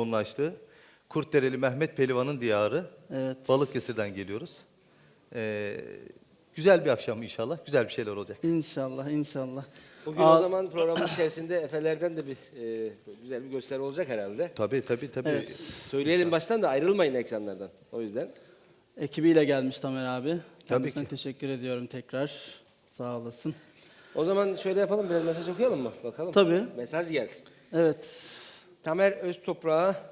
yoğunlaştığı Kurtdereli Mehmet Pelivan'ın diyarı Evet. Balıkesir'den geliyoruz. Ee, güzel bir akşam inşallah. Güzel bir şeyler olacak. İnşallah, inşallah. Bugün Aa, o zaman programın içerisinde Efeler'den de bir e, güzel bir gösteri olacak herhalde. Tabii tabii tabii. Evet. Söyleyelim baştan da ayrılmayın ekranlardan. O yüzden. Ekibiyle gelmiş Tamer abi. Kendisine ki. teşekkür ediyorum tekrar. Sağ olasın. O zaman şöyle yapalım biraz mesaj okuyalım mı? Bakalım. Tabii. Mesaj gelsin. Evet. Tamer Öztoprak'a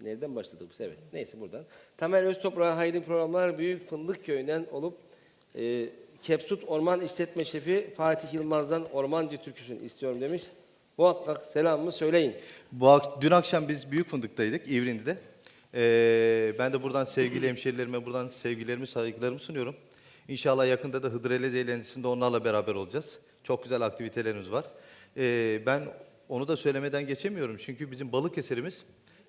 Nereden başladık biz? Evet. Neyse buradan. Tamer Öztoprak'a hayırlı programlar Büyük Fındık Köyü'nden olup e, Kepsut Orman İşletme Şefi Fatih Yılmaz'dan Ormancı türküsünü istiyorum demiş. Muhakkak selamımı söyleyin. Bu ak- dün akşam biz Büyük Fındık'taydık, İvrindi'de. Ee, ben de buradan sevgili hemşerilerime buradan sevgilerimi, saygılarımı sunuyorum. İnşallah yakında da Hıdrellez eğlencesinde onlarla beraber olacağız. Çok güzel aktivitelerimiz var. Ee, ben onu da söylemeden geçemiyorum çünkü bizim Balıkesir'imiz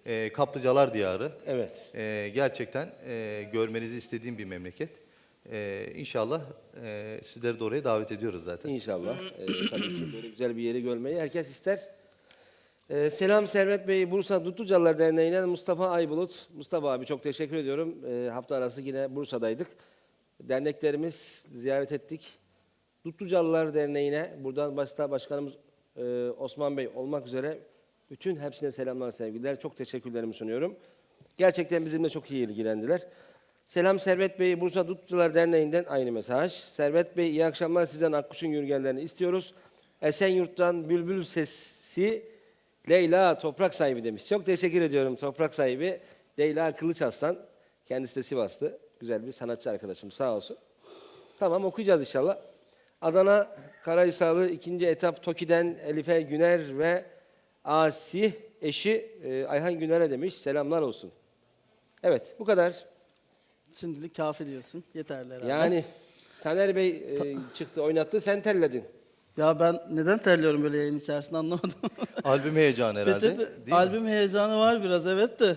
e, kaplıcalar diyarı. Evet. Ee, gerçekten e, görmenizi istediğim bir memleket. Ee, inşallah e, sizleri de oraya davet ediyoruz zaten. İnşallah. Ee, tabii ki böyle güzel bir yeri görmeyi herkes ister. Ee, selam Servet Bey, Bursa Dutlucalılar Derneği'nden Mustafa Aybulut. Mustafa abi çok teşekkür ediyorum. Ee, hafta arası yine Bursa'daydık. Derneklerimiz ziyaret ettik. Dutlucalılar Derneği'ne buradan başta başkanımız e, Osman Bey olmak üzere bütün hepsine selamlar sevgiler. Çok teşekkürlerimi sunuyorum. Gerçekten bizimle çok iyi ilgilendiler. Selam Servet Bey, Bursa Dutlucalılar Derneği'nden aynı mesaj. Servet Bey iyi akşamlar sizden Akkuş'un yürgenlerini istiyoruz. Esenyurt'tan Bülbül Sesi Leyla Toprak sahibi demiş. Çok teşekkür ediyorum Toprak sahibi. Leyla Kılıç Aslan. Kendisi de Sivaslı. Güzel bir sanatçı arkadaşım sağ olsun. Tamam okuyacağız inşallah. Adana Karahisarlı ikinci etap Toki'den Elife Güner ve Asi eşi e, Ayhan Güner'e demiş. Selamlar olsun. Evet bu kadar. Şimdilik kafi diyorsun. Yeterli herhalde. Yani Taner Bey e, çıktı oynattı sen terledin. Ya ben neden terliyorum böyle yayın içerisinde anlamadım. Albüm heyecanı herhalde. Peçete, değil mi? albüm heyecanı var biraz evet de.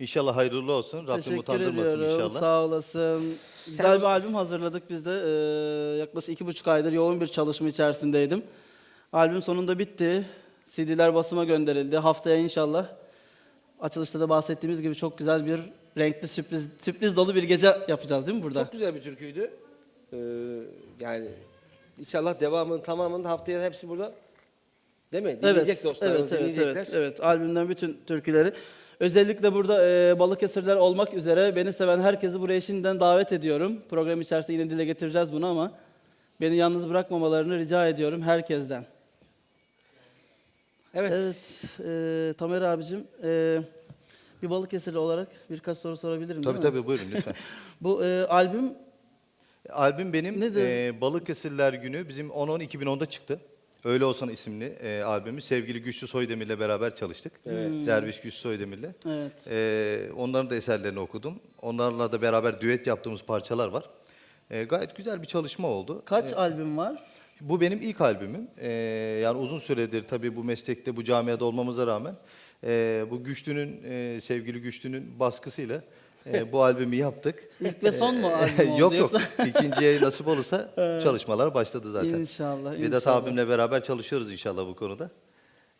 İnşallah hayırlı olsun. Rabbim Teşekkür utandırmasın ediyorum. inşallah. Sağ olasın. Güzel bir albüm hazırladık biz de. Ee, yaklaşık iki buçuk aydır yoğun bir çalışma içerisindeydim. Albüm sonunda bitti. CD'ler basıma gönderildi. Haftaya inşallah açılışta da bahsettiğimiz gibi çok güzel bir renkli sürpriz sürpriz dolu bir gece yapacağız değil mi burada? Çok güzel bir türküydü. Ee, yani inşallah devamının tamamını haftaya hepsi burada. Değil mi? Dinleyecek dostlarımız evet, evet, dinleyecekler. evet, evet. Albümden bütün türküleri. Özellikle burada e, Balıkesirler olmak üzere beni seven herkesi buraya şimdiden davet ediyorum. Program içerisinde yine dile getireceğiz bunu ama beni yalnız bırakmamalarını rica ediyorum herkesten. Evet. Evet, e, Tamer abicim, e, bir Balıkesirli olarak birkaç soru sorabilirim Tabii değil mi? tabii buyurun lütfen. Bu e, albüm Albüm benim Nedir? e, Balıkesirler Günü bizim 10-10-2010'da çıktı. Öyle Olsan isimli e, albümü sevgili Güçlü Soydemir'le beraber çalıştık. Evet. Derviş Güçlü Soydemir'le. evet. E, onların da eserlerini okudum. Onlarla da beraber düet yaptığımız parçalar var. E, gayet güzel bir çalışma oldu. Kaç albüm var? Bu benim ilk albümüm. Ee, yani uzun süredir tabii bu meslekte, bu camiada olmamıza rağmen e, bu Güçlü'nün, e, sevgili Güçlü'nün baskısıyla e, bu albümü yaptık. İlk ve son mu albüm oldu yok yok. İkinciye nasip olursa çalışmalar başladı zaten. İnşallah, Vedat inşallah. abimle beraber çalışıyoruz inşallah bu konuda.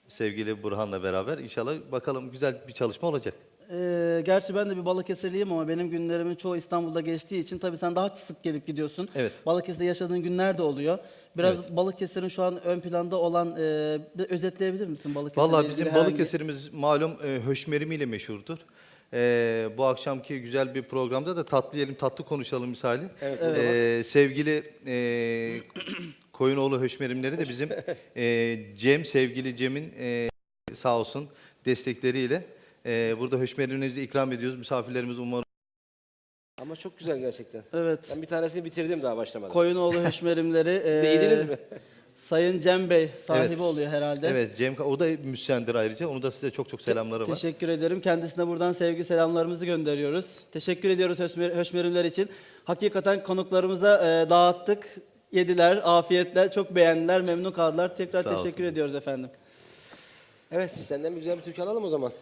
Sevgili Burhan'la beraber inşallah bakalım güzel bir çalışma olacak. Ee, gerçi ben de bir Balıkesirliyim ama benim günlerimin çoğu İstanbul'da geçtiği için tabii sen daha sık gelip gidiyorsun. Evet. Balıkesir'de yaşadığın günler de oluyor. Biraz Balıkesir'in şu an ön planda olan e, özetleyebilir misin Balıkesir'le Vallahi bizim Balıkesir'imiz malum e, höşmerimiyle meşhurdur. E, bu akşamki güzel bir programda da tatlı yiyelim, tatlı konuşalım misali. Evet. E, sevgili e, Koyunoğlu höşmerimleri de bizim e, Cem, sevgili Cem'in e, sağ olsun destekleriyle e, burada höşmerimlerimizi ikram ediyoruz. Misafirlerimiz umarım Ama çok güzel gerçekten. Evet. Ben bir tanesini bitirdim daha başlamadan. Koyunoğlu höşmerimleri. Siz de e, yediniz mi? Sayın Cem Bey sahibi Evet. oluyor herhalde. Evet Cem o da müsyendir ayrıca. Onu da size çok çok selamları var. Teşekkür ederim. Kendisine buradan sevgi selamlarımızı gönderiyoruz. Teşekkür ediyoruz höşmer, höşmerimler için. Hakikaten konuklarımıza e, dağıttık. Yediler, afiyetle, çok beğendiler, memnun kaldılar. Tekrar Sağ teşekkür olsun. ediyoruz efendim. Evet senden bir güzel bir türkü alalım o zaman.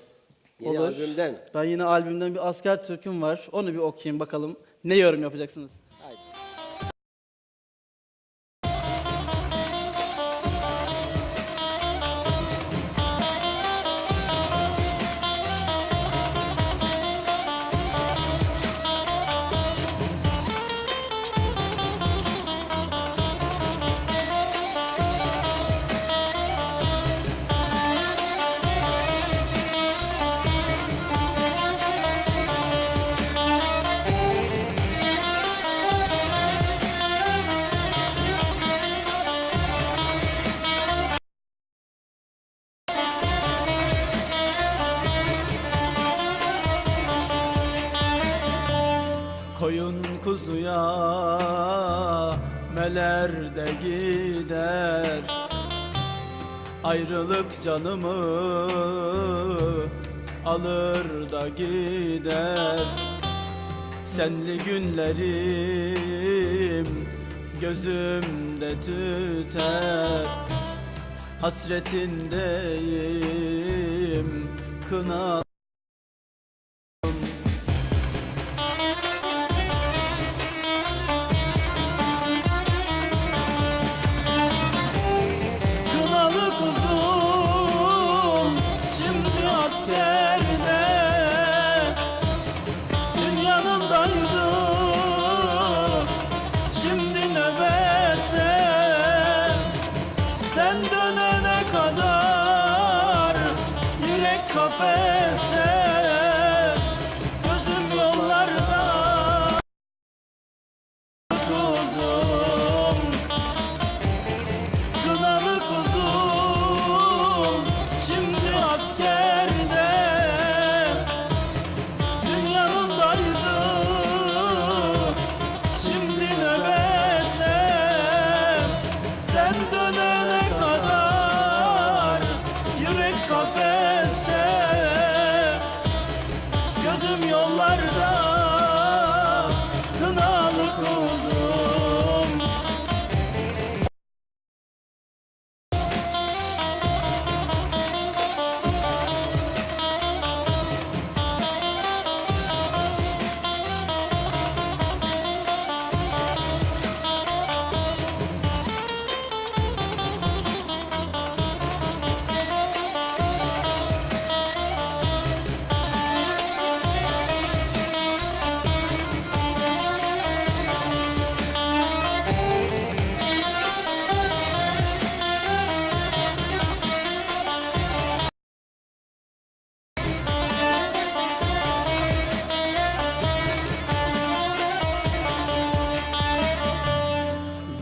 Yeni Olur. albümden. Ben yine albümden bir asker türküm var. Onu bir okuyayım bakalım. Ne yorum yapacaksınız? Koyun kuzuya meler de gider. Ayrılık canımı alır da gider. Senli günlerim gözümde tüter. Hasretindeyim kına faith.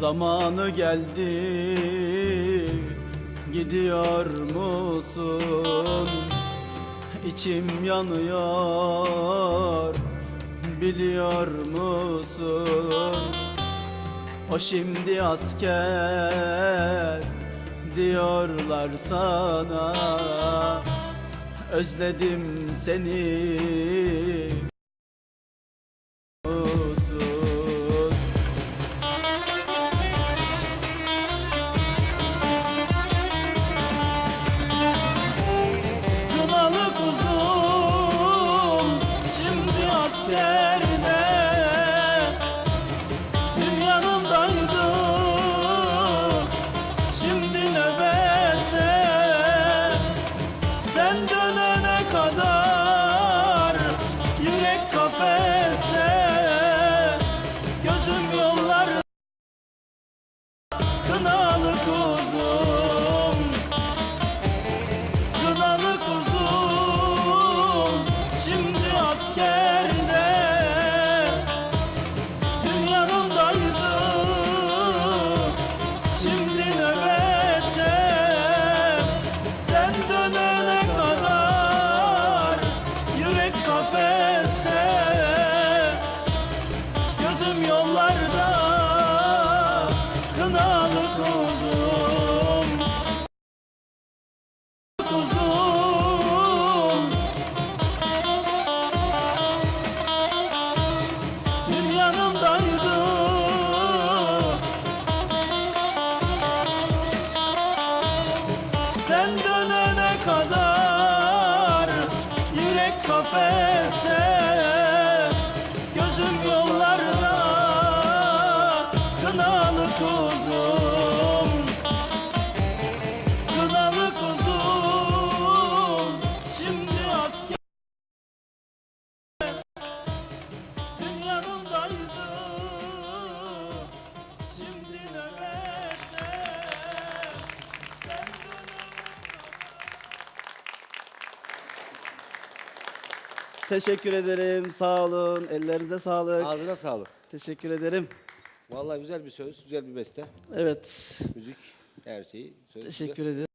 Zamanı geldi gidiyor musun? İçim yanıyor biliyor musun? O şimdi asker diyorlar sana Özledim seni şimdi Teşekkür ederim. Sağ olun. Ellerinize sağlık. Ağzına sağlık. Teşekkür ederim. Vallahi güzel bir söz, güzel bir beste. Evet. Müzik, her şeyi. Söz Teşekkür ederim.